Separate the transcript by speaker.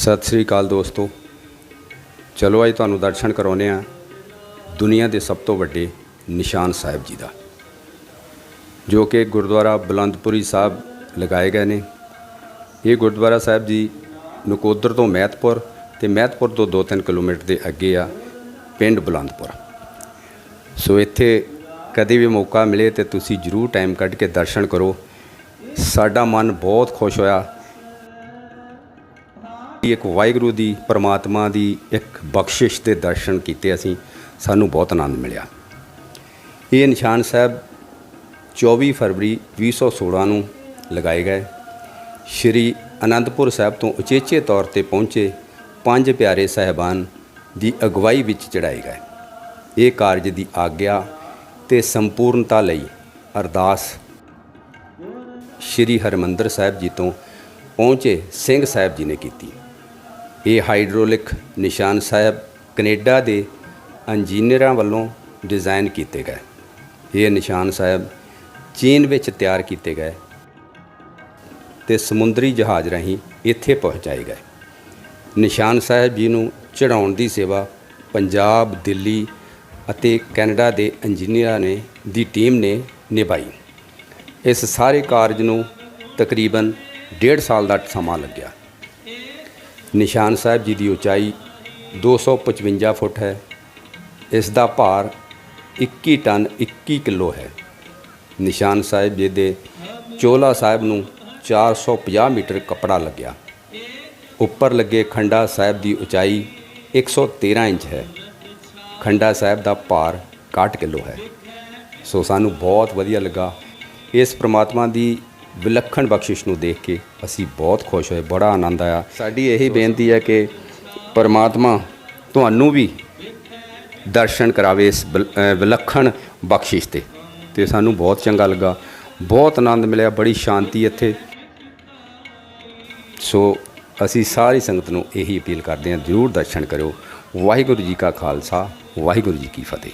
Speaker 1: ਸਤਿ ਸ੍ਰੀ ਅਕਾਲ ਦੋਸਤੋ। ਚਲੋ ਅੱਜ ਤੁਹਾਨੂੰ ਦਰਸ਼ਨ ਕਰਾਉਨੇ ਆ ਦੁਨੀਆ ਦੇ ਸਭ ਤੋਂ ਵੱਡੇ ਨਿਸ਼ਾਨ ਸਾਹਿਬ ਜੀ ਦਾ, ਜੋ ਕਿ ਗੁਰਦੁਆਰਾ ਬੁਲੰਦਪੁਰੀ ਸਾਹਿਬ ਲਗਾਏ ਗਏ ਨੇ। ਇਹ ਗੁਰਦੁਆਰਾ ਸਾਹਿਬ ਜੀ ਨਕੋਦਰ ਤੋਂ ਮਹਿਤਪੁਰ ਤੇ ਮਹਿਤਪੁਰ ਤੋਂ 2-3 ਕਿਲੋਮੀਟਰ ਦੇ ਅੱਗੇ ਆ ਪਿੰਡ ਬੁਲੰਦਪੁਰ। ਸੋ ਇੱਥੇ ਕਦੇ ਵੀ ਮੌਕਾ ਮਿਲੇ ਤੇ ਤੁਸੀਂ ਜਰੂਰ ਟਾਈਮ ਕੱਢ ਕੇ ਦਰਸ਼ਨ ਕਰੋ। ਸਾਡਾ ਮਨ ਬਹੁਤ ਖੁਸ਼ ਹੋਇਆ। ਇਹ ਇੱਕ ਵਾਹਿਗੁਰੂ ਦੀ, ਪਰਮਾਤਮਾ ਦੀ ਇੱਕ ਬਖਸ਼ਿਸ਼ ਦੇ ਦਰਸ਼ਨ ਕੀਤੇ ਅਸੀਂ, ਸਾਨੂੰ ਬਹੁਤ ਆਨੰਦ ਮਿਲਿਆ। ਇਹ ਨਿਸ਼ਾਨ ਸਾਹਿਬ 24 ਫਰਵਰੀ 2016 ਨੂੰ ਲਗਾਏ ਗਏ। ਸ਼੍ਰੀ ਅਨੰਦਪੁਰ ਸਾਹਿਬ ਤੋਂ ਉਚੇਚੇ ਤੌਰ ਤੇ ਪਹੁੰਚੇ ਪੰਜ ਪਿਆਰੇ ਸਹਿਬਾਨ ਦੀ ਅਗਵਾਈ ਵਿੱਚ ਚੜਾਏ ਗਏ। ਇਹ ਕਾਰਜ ਦੀ ਆਗਿਆ ਤੇ ਸੰਪੂਰਨਤਾ ਲਈ ਅਰਦਾਸ ਸ਼੍ਰੀ ਹਰਮੰਦਰ ਸਾਹਿਬ ਜੀ ਤੋਂ ਪਹੁੰਚੇ ਸਿੰਘ ਸਾਹਿਬ ਜੀ ਨੇ ਕੀਤੀ। ਇਹ ਹਾਈਡ੍ਰੋਲਿਕ ਨਿਸ਼ਾਨ ਸਾਹਿਬ ਕੈਨੇਡਾ ਦੇ ਇੰਜੀਨੀਅਰਾਂ ਵੱਲੋਂ ਡਿਜ਼ਾਈਨ ਕੀਤੇ ਗਏ। ਇਹ ਨਿਸ਼ਾਨ ਸਾਹਿਬ ਚੀਨ ਵਿੱਚ ਤਿਆਰ ਕੀਤੇ ਗਏ ਤੇ ਸਮੁੰਦਰੀ ਜਹਾਜ਼ ਰਾਹੀਂ ਇੱਥੇ ਪਹੁੰਚਾਏ ਗਏ। ਨਿਸ਼ਾਨ ਸਾਹਿਬ ਜੀ ਨੂੰ ਚੜਾਉਣ ਦੀ ਸੇਵਾ ਪੰਜਾਬ, ਦਿੱਲੀ ਅਤੇ ਕੈਨੇਡਾ ਦੇ ਇੰਜੀਨੀਅਰਾਂ ਨੇ, ਦੀ ਟੀਮ ਨੇ ਨਿਭਾਈ। ਇਸ ਸਾਰੇ ਕਾਰਜ ਨੂੰ ਤਕਰੀਬਨ 1.5 ਸਾਲ ਦਾ ਸਮਾਂ ਲੱਗਿਆ। ਨਿਸ਼ਾਨ ਸਾਹਿਬ ਜੀ ਦੀ ਉਚਾਈ 255 ਫੁੱਟ ਹੈ। ਇਸ ਦਾ ਭਾਰ 21 ਟਨ 21 ਕਿਲੋ ਹੈ। ਨਿਸ਼ਾਨ ਸਾਹਿਬ ਜੀ ਦੇ ਚੋਲਾ ਸਾਹਿਬ ਨੂੰ 450 ਮੀਟਰ ਕੱਪੜਾ ਲੱਗਿਆ। ਉੱਪਰ ਲੱਗੇ ਖੰਡਾ ਸਾਹਿਬ ਦੀ ਉਚਾਈ 113 ਇੰਚ ਹੈ। ਖੰਡਾ ਸਾਹਿਬ ਦਾ ਭਾਰ 61 ਕਿਲੋ ਹੈ। ਸੋ ਸਾਨੂੰ ਬਹੁਤ ਵਧੀਆ ਲੱਗਾ। ਇਸ ਪ੍ਰਮਾਤਮਾ ਦੀ ਵਿਲੱਖਣ ਬਖਸ਼ਿਸ਼ ਨੂੰ ਦੇਖ ਕੇ ਅਸੀਂ ਬਹੁਤ ਖੁਸ਼ ਹੋਏ ਬੜਾ ਆਨੰਦ ਆਇਆ। ਸਾਡੀ ਇਹੀ ਬੇਨਤੀ ਹੈ ਕਿ ਪਰਮਾਤਮਾ ਤੁਹਾਨੂੰ ਵੀ ਦਰਸ਼ਨ ਕਰਾਵੇ ਇਸ ਵਿਲੱਖਣ ਬਖਸ਼ਿਸ਼ ਤੇ। ਤੇ ਸਾਨੂੰ ਬਹੁਤ ਚੰਗਾ ਲੱਗਾ ਬਹੁਤ ਆਨੰਦ ਮਿਲਿਆ ਬੜੀ ਸ਼ਾਂਤੀ ਇੱਥੇ। ਸੋ ਅਸੀਂ ਸਾਰੀ ਸੰਗਤ ਨੂੰ ਇਹੀ ਅਪੀਲ ਕਰਦੇ ਹਾਂ ਜਰੂਰ ਦਰਸ਼ਨ ਕਰਿਓ। ਵਾਹਿਗੁਰੂ ਜੀ ਕਾ ਖਾਲਸਾ ਵਾਹਿਗੁਰੂ ਜੀ ਕੀ ਫਤਿਹ।